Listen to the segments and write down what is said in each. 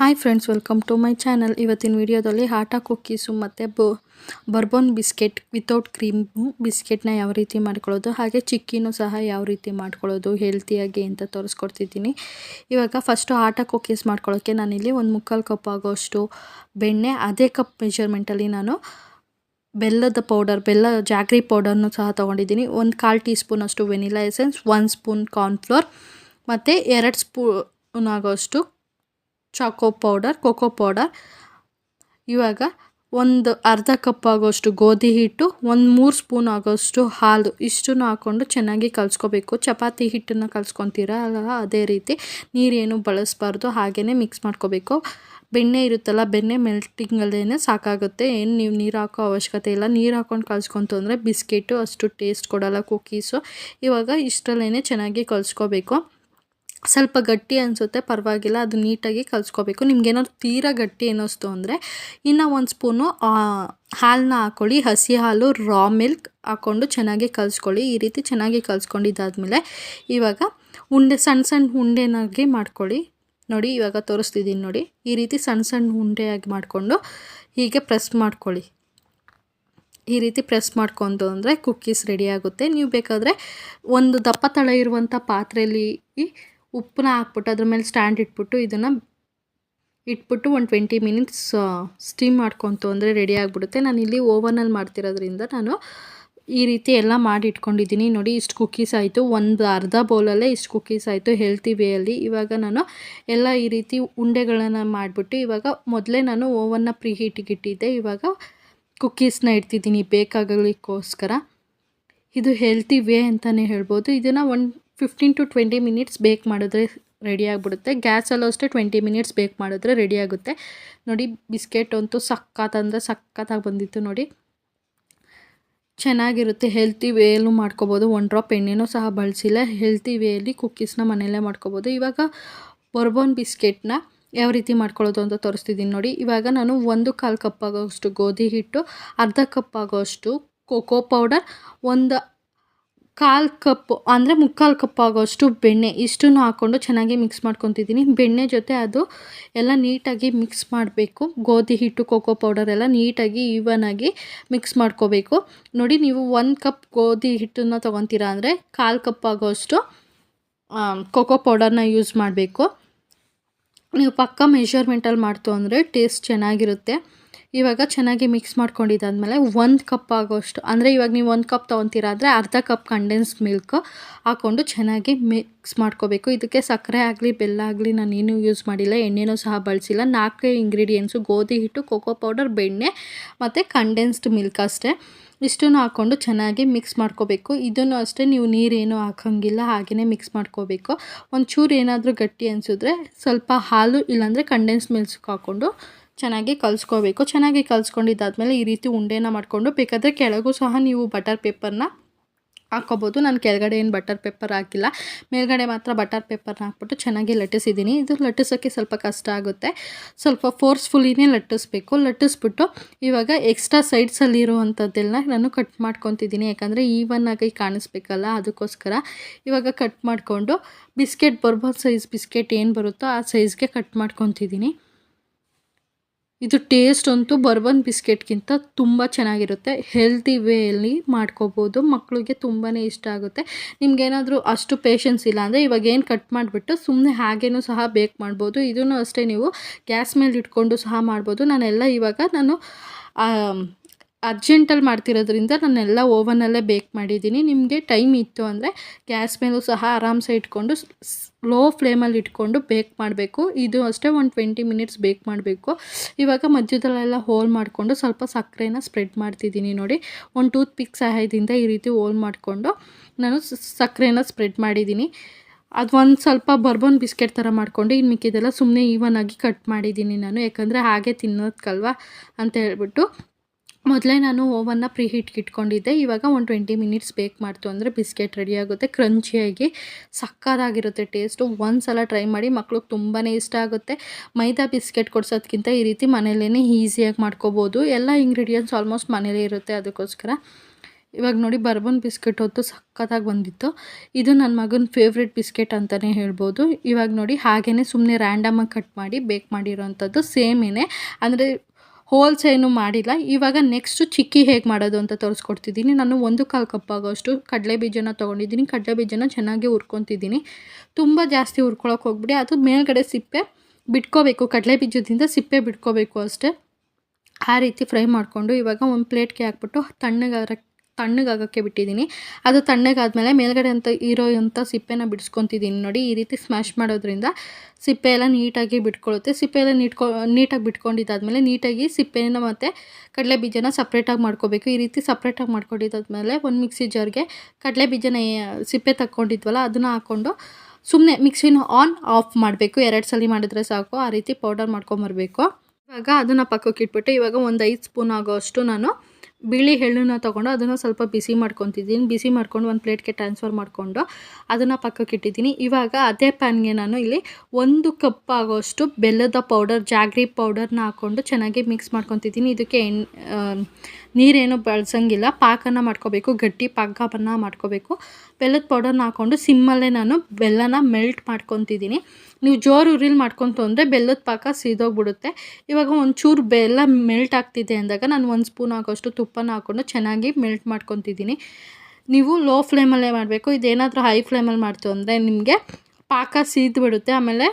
Hi friends welcome to my channel ಇವತ್ತಿನ ವಿಡಿಯೋದಲ್ಲಿ atta cookies ಮತ್ತು ಬೊ, ಬರ್ಬೋನ್ ಬಿಸ್ಕೆಟ್ ವಿತೌಟ್ ಕ್ರೀಮ್ ಬಿಸ್ಕೆಟ್ನ ಯಾವ ರೀತಿ ಮಾಡ್ಕೊಳ್ಳೋದು, ಹಾಗೆ ಚಿಕ್ಕಿನೂ ಸಹ ಯಾವ ರೀತಿ ಮಾಡ್ಕೊಳ್ಳೋದು ಹೆಲ್ತಿಯಾಗಿ ಅಂತ ತೋರಿಸ್ಕೊಡ್ತಿದ್ದೀನಿ. ಇವಾಗ ಫಸ್ಟು ಆಟಾ ಕುಕ್ಕೀಸ್ ಮಾಡ್ಕೊಳ್ಳೋಕ್ಕೆ ನಾನಿಲ್ಲಿ ಒಂದು ಮುಕ್ಕಾಲು ಕಪ್ ಆಗೋಷ್ಟು ಬೆಣ್ಣೆ, ಅದೇ ಕಪ್ ಮೆಷರ್ಮೆಂಟಲ್ಲಿ ನಾನು ಬೆಲ್ಲದ ಪೌಡರ್ ಬೆಲ್ಲ ಜಾಗ್ರಿ ಪೌಡರ್ನು ಸಹ ತೊಗೊಂಡಿದ್ದೀನಿ. ಒಂದು ಕಾಲು ಟೀ ಸ್ಪೂನ್ ಅಷ್ಟು ವೆನಿಲಾ ಎಸೆನ್ಸ್ ಒಂದು ಸ್ಪೂನ್ ಕಾರ್ನ್ಫ್ಲೋರ್ ಮತ್ತು ಎರಡು ಸ್ಪೂನ್ ಆಗೋಷ್ಟು ಚಾಕೋ ಪೌಡರ್, ಕೋಕೋ ಪೌಡರ್. ಇವಾಗ ಒಂದು ಅರ್ಧ ಕಪ್ ಆಗೋಷ್ಟು ಗೋಧಿ ಹಿಟ್ಟು, ಒಂದು ಮೂರು ಸ್ಪೂನ್ ಆಗೋಷ್ಟು ಹಾಲು, ಇಷ್ಟನ್ನು ಹಾಕ್ಕೊಂಡು ಚೆನ್ನಾಗಿ ಕಲಿಸ್ಕೋಬೇಕು. ಚಪಾತಿ ಹಿಟ್ಟನ್ನು ಕಲಿಸ್ಕೊತೀರ ಅಲ್ಲ, ಅದೇ ರೀತಿ ನೀರೇನು ಬಳಸಬಾರ್ದು ಹಾಗೆಯೇ ಮಿಕ್ಸ್ ಮಾಡ್ಕೋಬೇಕು. ಬೆಣ್ಣೆ ಇರುತ್ತಲ್ಲ, ಬೆಣ್ಣೆ ಮೆಲ್ಟಿಂಗಲ್ಲೇ ಸಾಕಾಗುತ್ತೆ. ಏನು ನೀವು ನೀರು ಹಾಕೋ ಅವಶ್ಯಕತೆ ಇಲ್ಲ. ನೀರು ಹಾಕ್ಕೊಂಡು ಕಲಿಸ್ಕೊಂತು ಅಂದರೆ ಬಿಸ್ಕೆಟು ಅಷ್ಟು ಟೇಸ್ಟ್ ಕೊಡೋಲ್ಲ ಕುಕೀಸು ಇವಾಗ ಇಷ್ಟರಲ್ಲೇ ಚೆನ್ನಾಗಿ ಕಲಿಸ್ಕೋಬೇಕು. ಸ್ವಲ್ಪ ಗಟ್ಟಿ ಅನಿಸುತ್ತೆ, ಪರವಾಗಿಲ್ಲ, ಅದು ನೀಟಾಗಿ ಕಲಿಸ್ಕೋಬೇಕು. ನಿಮ್ಗೇನಾದ್ರು ತೀರಾ ಗಟ್ಟಿ ಅನ್ನಿಸ್ತು ಅಂದರೆ, ಇನ್ನು ಒಂದು ಸ್ಪೂನು ಹಾಲನ್ನ ಹಾಕ್ಕೊಳ್ಳಿ ಹಸಿ ಹಾಲು ರಾ ಮಿಲ್ಕ್ ಹಾಕ್ಕೊಂಡು ಚೆನ್ನಾಗಿ ಕಲಿಸ್ಕೊಳ್ಳಿ. ಈ ರೀತಿ ಚೆನ್ನಾಗಿ ಕಲಿಸ್ಕೊಂಡಿದ್ದಾದಮೇಲೆ ಇವಾಗ ಉಂಡೆ ಸಣ್ಣ ಸಣ್ಣ ಉಂಡೆನಾಗಿ ಮಾಡ್ಕೊಳ್ಳಿ. ನೋಡಿ, ಇವಾಗ ತೋರಿಸ್ತಿದ್ದೀನಿ ನೋಡಿ. ಈ ರೀತಿ ಸಣ್ಣ ಸಣ್ಣ ಉಂಡೆಯಾಗಿ ಮಾಡಿಕೊಂಡು ಹೀಗೆ ಪ್ರೆಸ್ ಮಾಡ್ಕೊಳ್ಳಿ. ಈ ರೀತಿ ಪ್ರೆಸ್ ಮಾಡ್ಕೊಂಡು ಅಂದರೆ ಕುಕ್ಕೀಸ್ ರೆಡಿ ಆಗುತ್ತೆ. ನೀವು ಬೇಕಾದರೆ ಒಂದು ದಪ್ಪ ತಳ ಇರುವಂಥ ಪಾತ್ರೆಯಲ್ಲಿ ಉಪ್ಪನ್ನ ಹಾಕ್ಬಿಟ್ಟು ಅದ್ರ ಮೇಲೆ ಸ್ಟ್ಯಾಂಡ್ ಇಟ್ಬಿಟ್ಟು ಇದನ್ನು ಇಟ್ಬಿಟ್ಟು ಒಂದು ಟ್ವೆಂಟಿ ಮಿನಿಟ್ಸ್ ಸ್ಟೀಮ್ ಮಾಡ್ಕೊತು ಅಂದರೆ ರೆಡಿ ಆಗಿಬಿಡುತ್ತೆ. ನಾನು ಇಲ್ಲಿ ಓವನಲ್ಲಿ ಮಾಡ್ತಿರೋದ್ರಿಂದ ನಾನು ಈ ರೀತಿ ಎಲ್ಲ ಮಾಡಿ ಇಟ್ಕೊಂಡಿದ್ದೀನಿ. ನೋಡಿ, ಇಷ್ಟು ಕುಕ್ಕೀಸ್ ಆಯಿತು. ಒಂದು ಅರ್ಧ ಬೌಲಲ್ಲೇ ಇಷ್ಟು ಕುಕ್ಕೀಸ್ ಆಯಿತು. ಹೆಲ್ತಿ ವೇಯಲ್ಲಿ ಇವಾಗ ನಾನು ಎಲ್ಲ ಈ ರೀತಿ ಉಂಡೆಗಳನ್ನು ಮಾಡಿಬಿಟ್ಟು ಇವಾಗ ಮೊದಲೇ ನಾನು ಓವನ್ನ ಪ್ರೀ ಹೀಟಿಗೆ ಇಟ್ಟಿದ್ದೆ. ಇವಾಗ ಕುಕ್ಕೀಸ್ನ ಇಡ್ತಿದ್ದೀನಿ. ಬೇಕಾಗಲಿಕ್ಕೋಸ್ಕರ. ಇದು ಹೆಲ್ತಿ ವೇ ಅಂತಲೇ ಹೇಳ್ಬೋದು. ಇದನ್ನು ಒಂದು ಫಿಫ್ಟೀನ್ ಟು ಟ್ವೆಂಟಿ ಮಿನಿಟ್ಸ್ ಬೇಕ್ ಮಾಡಿದ್ರೆ ರೆಡಿ ಆಗಿಬಿಡುತ್ತೆ. ಗ್ಯಾಸಲ್ಲೂ ಅಷ್ಟೇ ಟ್ವೆಂಟಿ ಮಿನಿಟ್ಸ್ ಬೇಕ್ ಮಾಡಿದ್ರೆ ರೆಡಿ ಆಗುತ್ತೆ. ನೋಡಿ ಬಿಸ್ಕೆಟ್ ಅಂತೂ ಸಕ್ಕತ್ತಂದರೆ ಸಕ್ಕತ್ತಾಗಿ ಬಂದಿತ್ತು ನೋಡಿ. ಚೆನ್ನಾಗಿರುತ್ತೆ ಹೆಲ್ತಿ ವೇಯಲ್ಲೂ ಮಾಡ್ಕೋಬೋದು. ಒನ್ ಡ್ರಾಪ್ ಎಣ್ಣೆನೂ ಸಹ ಬಳಸಿಲ್ಲ. ಹೆಲ್ತಿ ವೇಯಲ್ಲಿ ಕುಕ್ಕೀಸ್ನ ಮನೆಯಲ್ಲೇ ಮಾಡ್ಕೋಬೋದು. ಇವಾಗ ಬೊರ್ಬೋನ್ ಬಿಸ್ಕೆಟ್ನ ಯಾವ ರೀತಿ ಮಾಡ್ಕೊಳ್ಳೋದು ಅಂತ ತೋರಿಸ್ತಿದ್ದೀನಿ ನೋಡಿ. ಇವಾಗ ನಾನು ಒಂದು ಕಾಲು ಕಪ್ ಆಗೋಷ್ಟು ಗೋಧಿ ಹಿಟ್ಟು, ಅರ್ಧ ಕಪ್ ಆಗೋಷ್ಟು ಕೋಕೋ ಪೌಡರ್ ಒಂದು ಕಾಲು ಕಪ್ಪು, ಅಂದರೆ ಮುಕ್ಕಾಲು ಕಪ್ ಆಗೋಷ್ಟು ಬೆಣ್ಣೆ, ಇಷ್ಟನ್ನು ಹಾಕ್ಕೊಂಡು ಚೆನ್ನಾಗಿ ಮಿಕ್ಸ್ ಮಾಡ್ಕೊತಿದ್ದೀನಿ. ಬೆಣ್ಣೆ ಜೊತೆ ಅದು ಎಲ್ಲ ನೀಟಾಗಿ ಮಿಕ್ಸ್ ಮಾಡಬೇಕು. ಗೋಧಿ ಹಿಟ್ಟು ಕೋಕೋ ಪೌಡರ್ ಎಲ್ಲ ನೀಟಾಗಿ ಈವನಾಗಿ ಮಿಕ್ಸ್ ಮಾಡ್ಕೋಬೇಕು. ನೋಡಿ, ನೀವು ಒಂದು ಕಪ್ ಗೋಧಿ ಹಿಟ್ಟನ್ನು ತೊಗೊತೀರಾ ಅಂದರೆ ಕಾಲು ಕಪ್ ಆಗೋಷ್ಟು ಕೋಕೋ ಪೌಡರ್ನ ಯೂಸ್ ಮಾಡಬೇಕು. ನೀವು ಪಕ್ಕ ಮೆಷರ್ಮೆಂಟಲ್ಲಿ ಮಾಡ್ತು ಅಂದರೆ ಟೇಸ್ಟ್ ಚೆನ್ನಾಗಿರುತ್ತೆ. ಇವಾಗ ಚೆನ್ನಾಗಿ ಮಿಕ್ಸ್ ಮಾಡ್ಕೊಂಡಿದ್ದಾದಮೇಲೆ ಒಂದು ಕಪ್ ಆಗೋಷ್ಟು, ಅಂದರೆ ಇವಾಗ ನೀವು ಒಂದು ಕಪ್ ತೊಗೊತೀರಾ ಅಂದರೆ ಅರ್ಧ ಕಪ್ ಕಂಡೆನ್ಸ್ ಮಿಲ್ಕ್ ಹಾಕ್ಕೊಂಡು ಚೆನ್ನಾಗಿ ಮಿಕ್ಸ್ ಮಾಡ್ಕೋಬೇಕು. ಇದಕ್ಕೆ ಸಕ್ಕರೆ ಆಗಲಿ, ಬೆಲ್ಲ ಆಗಲಿ ನಾನು ಏನೂ ಯೂಸ್ ಮಾಡಿಲ್ಲ, ಎಣ್ಣೆನೂ ಸಹ ಬಳಸಿಲ್ಲ. ನಾಲ್ಕೇ ಇಂಗ್ರೀಡಿಯೆಂಟ್ಸು ಗೋಧಿ ಹಿಟ್ಟು ಕೋಕೋ ಪೌಡರ್ ಬೆಣ್ಣೆ ಮತ್ತು ಕಂಡೆನ್ಸ್ಡ್ ಮಿಲ್ಕ್ ಅಷ್ಟೇ. ಇಷ್ಟನ್ನು ಹಾಕ್ಕೊಂಡು ಚೆನ್ನಾಗಿ ಮಿಕ್ಸ್ ಮಾಡ್ಕೋಬೇಕು. ಇದನ್ನು ಅಷ್ಟೇ ನೀವು ನೀರೇನು ಹಾಕೋಂಗಿಲ್ಲ ಹಾಗೆಯೇ ಮಿಕ್ಸ್ ಮಾಡ್ಕೋಬೇಕು. ಒಂಚೂರು ಏನಾದರೂ ಗಟ್ಟಿ ಅನಿಸಿದ್ರೆ ಸ್ವಲ್ಪ ಹಾಲು ಇಲ್ಲಾಂದರೆ ಕಂಡೆನ್ಸ್ ಮಿಲ್ಕ್ ಹಾಕ್ಕೊಂಡು ಚೆನ್ನಾಗಿ ಕಲಿಸ್ಕೋಬೇಕು. ಚೆನ್ನಾಗಿ ಕಲಿಸ್ಕೊಂಡಿದ್ದಾದ್ಮೇಲೆ ಈ ರೀತಿ ಉಂಡೆನ ಮಾಡಿಕೊಂಡು ಬೇಕಾದರೆ ಕೆಳಗೂ ಸಹ ನೀವು ಬಟರ್ ಪೇಪರ್ನ ಹಾಕ್ಕೋಬೋದು. ನಾನು ಕೆಳಗಡೆ ಏನು ಬಟರ್ ಪೇಪರ್ ಹಾಕಿಲ್ಲ. ಮೇಲ್ಗಡೆ ಮಾತ್ರ ಬಟರ್ ಪೇಪರ್ನ ಹಾಕ್ಬಿಟ್ಟು ಚೆನ್ನಾಗಿ ಲಟ್ಟಿಸಿದ್ದೀನಿ. ಇದು ಲಟ್ಟಿಸೋಕ್ಕೆ ಸ್ವಲ್ಪ ಕಷ್ಟ ಆಗುತ್ತೆ. ಸ್ವಲ್ಪ ಫೋರ್ಸ್ಫುಲ್ಲಿನೇ ಲಟ್ಟಿಸ್ಬೇಕು. ಲಟ್ಟಿಸ್ಬಿಟ್ಟು ಇವಾಗ ಎಕ್ಸ್ಟ್ರಾ ಸೈಡ್ಸಲ್ಲಿ ಇರುವಂಥದ್ದೆಲ್ಲ ನಾನು ಕಟ್ ಮಾಡ್ಕೊತಿದ್ದೀನಿ. ಯಾಕಂದರೆ ಈವನ್ನಾಗಿ ಕಾಣಿಸ್ಬೇಕಲ್ಲ ಅದಕ್ಕೋಸ್ಕರ. ಇವಾಗ ಕಟ್ ಮಾಡಿಕೊಂಡು ಬಿಸ್ಕೆಟ್ ಬರ್ಬೋದು ಸೈಜ್ ಬಿಸ್ಕೆಟ್ ಏನು ಬರುತ್ತೋ ಆ ಸೈಜ್ಗೆ ಕಟ್ ಮಾಡ್ಕೊತಿದ್ದೀನಿ. ಇದು ಟೇಸ್ಟ್ ಅಂತೂ ಬರ್ಬನ್ ಬಿಸ್ಕೆಟ್ಗಿಂತ ತುಂಬ ಚೆನ್ನಾಗಿರುತ್ತೆ. ಹೆಲ್ತಿ ವೇಯಲ್ಲಿ ಮಾಡ್ಕೋಬೋದು. ಮಕ್ಕಳಿಗೆ ತುಂಬಾ ಇಷ್ಟ ಆಗುತ್ತೆ. ನಿಮ್ಗೇನಾದರೂ ಅಷ್ಟು ಪೇಷನ್ಸ್ ಇಲ್ಲ ಅಂದರೆ ಇವಾಗ ಏನು ಕಟ್ ಮಾಡಿಬಿಟ್ಟು ಸುಮ್ಮನೆ ಹಾಗೇನೂ ಸಹ ಬೇಕ್ ಮಾಡ್ಬೋದು. ಇದನ್ನು ಅಷ್ಟೇ ನೀವು ಗ್ಯಾಸ್ ಮೇಲೆ ಇಟ್ಕೊಂಡು ಸಹ ಮಾಡ್ಬೋದು. ನಾನೆಲ್ಲ ಇವಾಗ ನಾನು ಅರ್ಜೆಂಟಲ್ಲಿ ಮಾಡ್ತಿರೋದ್ರಿಂದ ನಾನೆಲ್ಲ ಓವನಲ್ಲೇ ಬೇಕ್ ಮಾಡಿದ್ದೀನಿ. ನಿಮಗೆ ಟೈಮ್ ಇತ್ತು ಅಂದರೆ ಗ್ಯಾಸ್ ಮೇಲೂ ಸಹ ಆರಾಮ್ಸೆ ಇಟ್ಕೊಂಡು ಲೋ ಫ್ಲೇಮಲ್ಲಿ ಇಟ್ಕೊಂಡು ಬೇಕ್ ಮಾಡಬೇಕು. ಇದು ಅಷ್ಟೇ ಒಂದು ಟ್ವೆಂಟಿ ಮಿನಿಟ್ಸ್ ಬೇಕ್ ಮಾಡಬೇಕು. ಇವಾಗ ಮಧ್ಯದಲ್ಲೆಲ್ಲ ಹೋಲ್ ಮಾಡಿಕೊಂಡು ಸ್ವಲ್ಪ ಸಕ್ಕರೆನ ಸ್ಪ್ರೆಡ್ ಮಾಡ್ತಿದ್ದೀನಿ ನೋಡಿ. ಒಂದು ಟೂತ್ ಪಿಕ್ ಸಹಾಯದಿಂದ ಈ ರೀತಿ ಹೋಲ್ ಮಾಡಿಕೊಂಡು ನಾನು ಸಕ್ಕರೆನ ಸ್ಪ್ರೆಡ್ ಮಾಡಿದ್ದೀನಿ. ಅದು ಒಂದು ಸ್ವಲ್ಪ ಬರ್ಬನ್ ಬಿಸ್ಕೆಟ್ ಥರ ಮಾಡಿಕೊಂಡು ಇನ್ನು ಮಿಕ್ಕಿದೆಲ್ಲ ಸುಮ್ಮನೆ ಈವನ್ ಆಗಿ ಕಟ್ ಮಾಡಿದ್ದೀನಿ ನಾನು. ಯಾಕಂದರೆ ಹಾಗೆ ತಿನ್ನೋದಕ್ಕಲ್ವಾ ಅಂತ ಹೇಳ್ಬಿಟ್ಟು ಮೊದಲೇ ನಾನು ಓವನ್ನ ಪ್ರೀ ಹೀಟ್ಗೆ ಇಟ್ಕೊಂಡಿದ್ದೆ. ಇವಾಗ ಒಂದು ಟ್ವೆಂಟಿ ಮಿನಿಟ್ಸ್ ಬೇಕ್ ಮಾಡ್ತು ಅಂದರೆ ಬಿಸ್ಕೆಟ್ ರೆಡಿ ಆಗುತ್ತೆ ಕ್ರಂಚಿಯಾಗಿ ಸಕ್ಕದಾಗಿರುತ್ತೆ ಟೇಸ್ಟು ಒಂದು ಸಲ ಟ್ರೈ ಮಾಡಿ ಮಕ್ಳಿಗೆ ತುಂಬಾ ಇಷ್ಟ ಆಗುತ್ತೆ. ಮೈದಾ ಬಿಸ್ಕೆಟ್ ಕೊಡ್ಸೋದಕ್ಕಿಂತ ಈ ರೀತಿ ಮನೇಲೇ ಈಸಿಯಾಗಿ ಮಾಡ್ಕೋಬೋದು. ಎಲ್ಲ ಇಂಗ್ರೀಡಿಯೆಂಟ್ಸ್ ಆಲ್ಮೋಸ್ಟ್ ಮನೇಲೇ ಇರುತ್ತೆ ಅದಕ್ಕೋಸ್ಕರ. ಇವಾಗ ನೋಡಿ ಬರ್ಬನ್ ಬಿಸ್ಕೆಟ್ ಹೊತ್ತು ಸಖತ್ತಾಗಿ ಬಂದಿತ್ತು. ಇದು ನನ್ನ ಮಗನ ಫೇವ್ರೆಟ್ ಬಿಸ್ಕೆಟ್ ಅಂತಲೇ ಹೇಳ್ಬೋದು. ಇವಾಗ ನೋಡಿ ಹಾಗೇ ಸುಮ್ಮನೆ ರ್ಯಾಂಡಮಾಗಿ ಕಟ್ ಮಾಡಿ ಬೇಕ್ ಮಾಡಿರೋವಂಥದ್ದು ಸೇಮೇನೆ ಅಂದರೆ ಹೋಲ್ಸ್ ಏನು ಮಾಡಿಲ್ಲ. ಇವಾಗ ನೆಕ್ಸ್ಟು ಚಿಕ್ಕಿ ಹೇಗೆ ಮಾಡೋದು ಅಂತ ತೋರಿಸ್ಕೊಡ್ತಿದ್ದೀನಿ. ನಾನು ಒಂದು ಕಾಲು ಕಪ್ ಆಗೋಷ್ಟು ಕಡಲೆ ಬೀಜನ ತೊಗೊಂಡಿದ್ದೀನಿ. ಕಡಲೆ ಬೀಜನ ಚೆನ್ನಾಗಿ ಹುರ್ಕೊತಿದ್ದೀನಿ. ತುಂಬ ಜಾಸ್ತಿ ಹುರ್ಕೊಳಕ್ಕೆ ಹೋಗ್ಬಿಡಿ. ಅದು ಮೇಲ್ಗಡೆ ಸಿಪ್ಪೆ ಬಿಟ್ಕೋಬೇಕು. ಕಡಲೆ ಬೀಜದಿಂದ ಸಿಪ್ಪೆ ಬಿಟ್ಕೋಬೇಕು ಅಷ್ಟೇ. ಆ ರೀತಿ ಫ್ರೈ ಮಾಡಿಕೊಂಡು ಇವಾಗ ಒಂದು ಪ್ಲೇಟ್ಗೆ ಹಾಕ್ಬಿಟ್ಟು ತಣ್ಣಗಾರ ತಣ್ಣಗಾಗೋಕ್ಕೆ ಬಿಟ್ಟಿದ್ದೀನಿ. ಅದು ತಣ್ಣಗಾದ್ಮೇಲೆ ಮೇಲ್ಗಡೆ ಅಂತ ಇರೋ ಅಂಥ ಸಿಪ್ಪೆನ ಬಿಡಿಸ್ಕೊತಿದ್ದೀನಿ ನೋಡಿ. ಈ ರೀತಿ ಸ್ಮ್ಯಾಶ್ ಮಾಡೋದ್ರಿಂದ ಸಿಪ್ಪೆ ಎಲ್ಲ ನೀಟಾಗಿ ಬಿಟ್ಕೊಳ್ಳುತ್ತೆ. ಸಿಪ್ಪೆ ಎಲ್ಲ ನೀಟ್ಕೊ, ನೀಟಾಗಿ ಬಿಟ್ಕೊಂಡಿದ್ದಾದ್ಮೇಲೆ ನೀಟಾಗಿ ಸಿಪ್ಪೆನ ಮತ್ತು ಕಡಲೆ ಬೀಜನ ಸಪ್ರೇಟಾಗಿ ಮಾಡ್ಕೋಬೇಕು. ಈ ರೀತಿ ಸಪ್ರೇಟಾಗಿ ಮಾಡ್ಕೊಂಡಿದ್ದಾದಮೇಲೆ ಒಂದು ಮಿಕ್ಸಿ ಜಾರ್ಗೆ ಕಡಲೆ ಬೀಜನ ಸಿಪ್ಪೆ ತಕ್ಕೊಂಡಿದ್ವಲ್ಲ, ಅದನ್ನು ಹಾಕ್ಕೊಂಡು ಸುಮ್ಮನೆ ಮಿಕ್ಸಿನ ಆನ್ ಆಫ್ ಮಾಡಬೇಕು. ಎರಡು ಸಲ ಮಾಡಿದ್ರೆ ಸಾಕು. ಆ ರೀತಿ ಪೌಡರ್ ಮಾಡ್ಕೊಂಬರ್ಬೇಕು. ಇವಾಗ ಅದನ್ನು ಪಕ್ಕಕ್ಕೆ ಇಟ್ಬಿಟ್ಟು ಇವಾಗ ಒಂದು ಐದು ಸ್ಪೂನ್ ಆಗೋಷ್ಟು ನಾನು ಬಿಳಿ ಎಳ್ಳನ್ನ ತೊಗೊಂಡು ಅದನ್ನು ಸ್ವಲ್ಪ ಬಿಸಿ ಮಾಡ್ಕೊತಿದ್ದೀನಿ. ಬಿಸಿ ಮಾಡ್ಕೊಂಡು ಒಂದು ಪ್ಲೇಟ್ಗೆ ಟ್ರಾನ್ಸ್ಫರ್ ಮಾಡಿಕೊಂಡು ಅದನ್ನು ಪಕ್ಕಕ್ಕೆ ಇಟ್ಟಿದ್ದೀನಿ. ಇವಾಗ ಅದೇ ಪ್ಯಾನ್ಗೆ ನಾನು ಇಲ್ಲಿ ಒಂದು ಕಪ್ ಆಗೋಷ್ಟು ಬೆಲ್ಲದ ಪೌಡರ್ ಜಾಗ್ರಿ ಪೌಡರ್ನ ಹಾಕ್ಕೊಂಡು ಚೆನ್ನಾಗಿ ಮಿಕ್ಸ್ ಮಾಡ್ಕೊತಿದ್ದೀನಿ. ಇದಕ್ಕೆ ಎಣ್ ಆ, ನೀರೇನು ಬಳಸಂಗಿಲ್ಲ, ಪಾಕನ ಮಾಡ್ಕೋಬೇಕು, ಗಟ್ಟಿ ಪಾಕವನ್ನು ಮಾಡ್ಕೋಬೇಕು. ಬೆಲ್ಲದ ಪೌಡರ್ನ ಹಾಕ್ಕೊಂಡು ಸಿಮ್ಮಲ್ಲೇ ನಾನು ಬೆಲ್ಲನ ಮೆಲ್ಟ್ ಮಾಡ್ಕೊತಿದ್ದೀನಿ. ನೀವು ಜೋರು ಉರಿಲಿ ಮಾಡ್ಕೊತು ಅಂದರೆ ಬೆಲ್ಲದ ಪಾಕ ಸೀದೋಗ್ಬಿಡುತ್ತೆ. ಇವಾಗ ಒಂಚೂರು ಬೆಲ್ಲ ಮೆಲ್ಟ್ ಆಗ್ತಿದೆ ಅಂದಾಗ ನಾನು ಒಂದು ಸ್ಪೂನ್ ಆಗೋಷ್ಟು ತುಪ್ಪನ ಹಾಕ್ಕೊಂಡು ಚೆನ್ನಾಗಿ ಮೆಲ್ಟ್ ಮಾಡ್ಕೊತಿದ್ದೀನಿ. ನೀವು ಲೋ ಫ್ಲೇಮಲ್ಲೇ ಮಾಡಬೇಕು. ಇದೇನಾದರೂ ಹೈ ಫ್ಲೇಮಲ್ಲಿ ಮಾಡ್ತು ಅಂದರೆ ನಿಮಗೆ ಪಾಕ ಸೀದು ಬಿಡುತ್ತೆ ಆಮೇಲೆ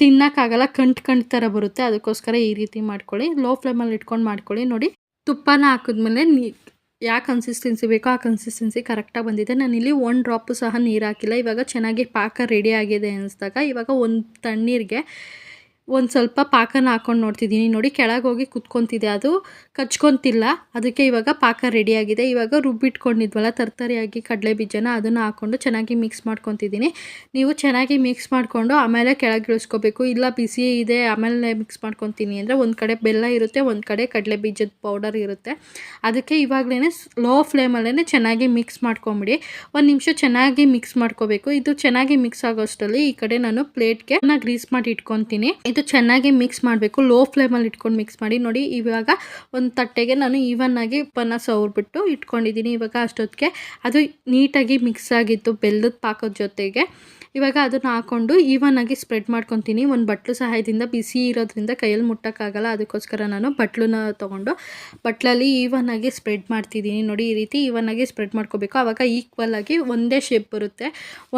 ತಿನ್ನೋಕ್ಕಾಗಲ್ಲ, ಕಂಟು ಕಂಟು ಥರ ಬರುತ್ತೆ. ಅದಕ್ಕೋಸ್ಕರ ಈ ರೀತಿ ಮಾಡ್ಕೊಳ್ಳಿ. ಲೋ ಫ್ಲೇಮಲ್ಲಿ ಇಟ್ಕೊಂಡು ಮಾಡ್ಕೊಳ್ಳಿ. ನೋಡಿ. ತುಪ್ಪನ ಹಾಕಿದ್ಮೇಲೆ ನೀ ಯಾವ ಕನ್ಸಿಸ್ಟೆನ್ಸಿ ಬೇಕೋ ಆ ಕನ್ಸಿಸ್ಟೆನ್ಸಿ ಕರೆಕ್ಟಾಗಿ ಬಂದಿದೆ. ನಾನಿಲ್ಲಿ ಒನ್ ಡ್ರಾಪು ಸಹ ನೀರು ಹಾಕಿಲ್ಲ. ಇವಾಗ ಚೆನ್ನಾಗಿ ಪಾಕ ರೆಡಿ ಆಗಿದೆ ಅನಿಸ್ದಾಗ ಇವಾಗ ಒಂದು ತಣ್ಣೀರಿಗೆ ಒಂದು ಸ್ವಲ್ಪ ಪಾಕನ ಹಾಕ್ಕೊಂಡು ನೋಡ್ತಿದ್ದೀನಿ ನೋಡಿ ಕೆಳಗೆ ಹೋಗಿ ಕುತ್ಕೊತಿದೆ ಅದು. ಕಚ್ಕೊತಿಲ್ಲ. ಅದಕ್ಕೆ ಇವಾಗ ಪಾಕ ರೆಡಿಯಾಗಿದೆ ಇವಾಗ ರುಬ್ಬಿಟ್ಕೊಂಡಿದ್ವಲ್ಲ ತರ್ತರಿಯಾಗಿ ಕಡಲೆ ಬೀಜನ ಅದನ್ನು ಹಾಕ್ಕೊಂಡು ಚೆನ್ನಾಗಿ ಮಿಕ್ಸ್ ಮಾಡ್ಕೊತಿದ್ದೀನಿ ನೀವು ಚೆನ್ನಾಗಿ ಮಿಕ್ಸ್ ಮಾಡಿಕೊಂಡು ಆಮೇಲೆ ಕೆಳಗೆ ಇಳಿಸ್ಕೋಬೇಕು. ಇಲ್ಲ ಬಿಸಿ ಇದೆ, ಆಮೇಲೆ ಮಿಕ್ಸ್ ಮಾಡ್ಕೊತೀನಿ ಅಂದರೆ ಒಂದು ಕಡೆ ಬೆಲ್ಲ ಇರುತ್ತೆ, ಒಂದು ಕಡೆ ಕಡಲೆ ಬೀಜದ ಪೌಡರ್ ಇರುತ್ತೆ. ಅದಕ್ಕೆ ಇವಾಗಲೇ ಲೋ ಫ್ಲೇಮಲ್ಲೇ ಚೆನ್ನಾಗಿ ಮಿಕ್ಸ್ ಮಾಡ್ಕೊಂಬಿಡಿ. ಒಂದು ನಿಮಿಷ ಚೆನ್ನಾಗಿ ಮಿಕ್ಸ್ ಮಾಡ್ಕೋಬೇಕು. ಇದು ಚೆನ್ನಾಗಿ ಮಿಕ್ಸ್ ಆಗೋಷ್ಟರಲ್ಲಿ ಈ ಕಡೆ ನಾನು ಪ್ಲೇಟ್ಗೆ ಗ್ರೀಸ್ ಮಾಡಿ ಇಟ್ಕೊತೀನಿ. ಇದು ಚೆನ್ನಾಗಿ ಮಿಕ್ಸ್ ಮಾಡಬೇಕು. ಲೋ ಫ್ಲೇಮಲ್ಲಿ ಇಟ್ಕೊಂಡು ಮಿಕ್ಸ್ ಮಾಡಿ. ನೋಡಿ, ಇವಾಗ ಒಂದು ತಟ್ಟೆಗೆ ನಾನು ಆಗಿ ಉಪ್ಪನ್ನ ಸವರ್ಬಿಟ್ಟು ಇಟ್ಕೊಂಡಿದ್ದೀನಿ ಇವಾಗ ಅಷ್ಟೊತ್ತಿಗೆ ಅದು ನೀಟಾಗಿ ಮಿಕ್ಸ್ ಆಗಿತ್ತು ಬೆಲ್ಲದ ಪಾಕದ ಜೊತೆಗೆ. ಇವಾಗ ಅದನ್ನು ಹಾಕ್ಕೊಂಡು ಈವನ್ ಆಗಿ ಸ್ಪ್ರೆಡ್ ಮಾಡ್ಕೊತೀನಿ. ಒಂದು ಬಟ್ಲು ಸಹಾಯದಿಂದ ಬಿಸಿ ಇರೋದ್ರಿಂದ ಕೈಯಲ್ಲಿ ಮುಟ್ಟೋಕ್ಕಾಗಲ್ಲ. ಅದಕ್ಕೋಸ್ಕರ ನಾನು ಬಟ್ಲನ್ನ ತೊಗೊಂಡು ಬಟ್ಲಲ್ಲಿ ಈವನ್ ಆಗಿ ಸ್ಪ್ರೆಡ್ ಮಾಡ್ತಿದ್ದೀನಿ. ನೋಡಿ, ಈ ರೀತಿ ಈವನ್ ಆಗಿ ಸ್ಪ್ರೆಡ್ ಮಾಡ್ಕೋಬೇಕು. ಆವಾಗ ಈಕ್ವಲ್ ಆಗಿ ಒಂದೇ ಶೇಪ್ ಬರುತ್ತೆ.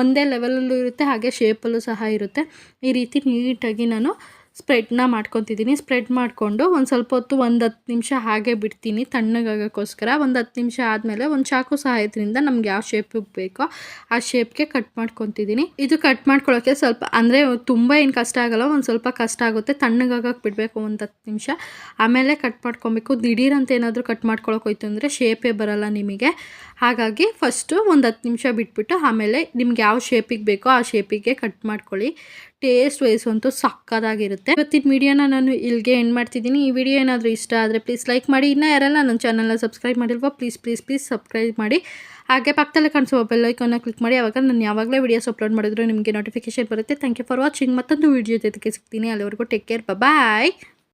ಒಂದೇ ಲೆವೆಲಲ್ಲೂ ಇರುತ್ತೆ, ಹಾಗೆ ಶೇಪಲ್ಲೂ ಸಹ ಇರುತ್ತೆ. ಈ ರೀತಿ ನೀಟಾಗಿ ನಾನು ಸ್ಪ್ರೆಡ್ನ ಮಾಡ್ಕೊತಿದ್ದೀನಿ. ಸ್ಪ್ರೆಡ್ ಮಾಡಿಕೊಂಡು ಒಂದು ಸ್ವಲ್ಪ ಹೊತ್ತು ಒಂದು ಹತ್ತು ನಿಮಿಷ ಹಾಗೆ ಬಿಡ್ತೀನಿ ತಣ್ಣಗಾಗೋಕ್ಕೋಸ್ಕರ. ಒಂದು ಹತ್ತು ನಿಮಿಷ ಆದಮೇಲೆ ಒಂದು ಚಾಕು ಸಹಾಯದಿಂದ ನಮ್ಗೆ ಯಾವ ಶೇಪಿಗೆ ಬೇಕೋ ಆ ಶೇಪ್ಗೆ ಕಟ್ ಮಾಡ್ಕೊತಿದ್ದೀನಿ. ಇದು ಕಟ್ ಮಾಡ್ಕೊಳ್ಳೋಕ್ಕೆ ಸ್ವಲ್ಪ ಅಂದರೆ ತುಂಬ ಏನು ಕಷ್ಟ ಆಗಲ್ಲ, ಒಂದು ಸ್ವಲ್ಪ ಕಷ್ಟ ಆಗುತ್ತೆ. ತಣ್ಣಗಾಗಕ್ಕೆ ಬಿಡಬೇಕು ಒಂದು ಹತ್ತು ನಿಮಿಷ. ಆಮೇಲೆ ಕಟ್ ಮಾಡ್ಕೊಬೇಕು. ದಿಢೀರಂತ ಏನಾದರೂ ಕಟ್ ಹೋಯ್ತು ಅಂದರೆ ಶೇಪೇ ಬರಲ್ಲ ನಿಮಗೆ. ಹಾಗಾಗಿ ಫಸ್ಟು ಒಂದು ಹತ್ತು ನಿಮಿಷ ಬಿಟ್ಬಿಟ್ಟು ಆಮೇಲೆ ನಿಮ್ಗೆ ಯಾವ ಶೇಪಿಗೆ ಬೇಕೋ ಆ ಶೇಪಿಗೆ ಕಟ್ ಮಾಡ್ಕೊಳ್ಳಿ. ಟೇಸ್ಟ್ ವೈಸ್ ಅಂತೂ ಸಕ್ಕದಾಗಿರುತ್ತೆ ಇವತ್ತಿನ ವಿಡಿಯೋನ ನಾನು ಇಲ್ಲಿಗೆ ಎಂಡ್ ಮಾಡ್ತಿದ್ದೀನಿ. ಈ ವಿಡಿಯೋ ಏನಾದರೂ ಇಷ್ಟ ಆದರೆ ಪ್ಲೀಸ್ ಲೈಕ್ ಮಾಡಿ. ಇನ್ನೂ ಯಾರೆಲ್ಲ ನನ್ನ ಚಾನಲ್ನ ಸಬ್ಸ್ಕ್ರೈಬ್ ಮಾಡಿಲ್ವಾ ಪ್ಲೀಸ್ ಪ್ಲೀಸ್ ಪ್ಲೀಸ್ ಸಬ್ಸ್ಕ್ರೈಬ್ ಮಾಡಿ. ಹಾಗೆ ಪಕ್ಕದಲ್ಲೇ ಕಾಣಿಸುವ ಬೆಲ್ ಐಕಾನ್ನ ಕ್ಲಿಕ್ ಮಾಡಿ. ಅವಾಗ ನಾನು ಯಾವಾಗಲೇ ವಿಡಿಯೋಸ್ ಅಪ್ಲೋಡ್ ಮಾಡಿದ್ರು ನಿಮಗೆ ನೋಟಿಫಿಕೇಶನ್ ಬರುತ್ತೆ. ಥ್ಯಾಂಕ್ ಯು ಫಾರ್ ವಾಚಿಂಗ್ ಮತ್ತೊಂದು ವಿಡಿಯೋ ಜೊತೆಗೆ ಸಿಗ್ತೀನಿ. ಅಲ್ಲಿವರೆಗೂ ಟೇಕ್ ಕೇರ್ ಬಾಯ್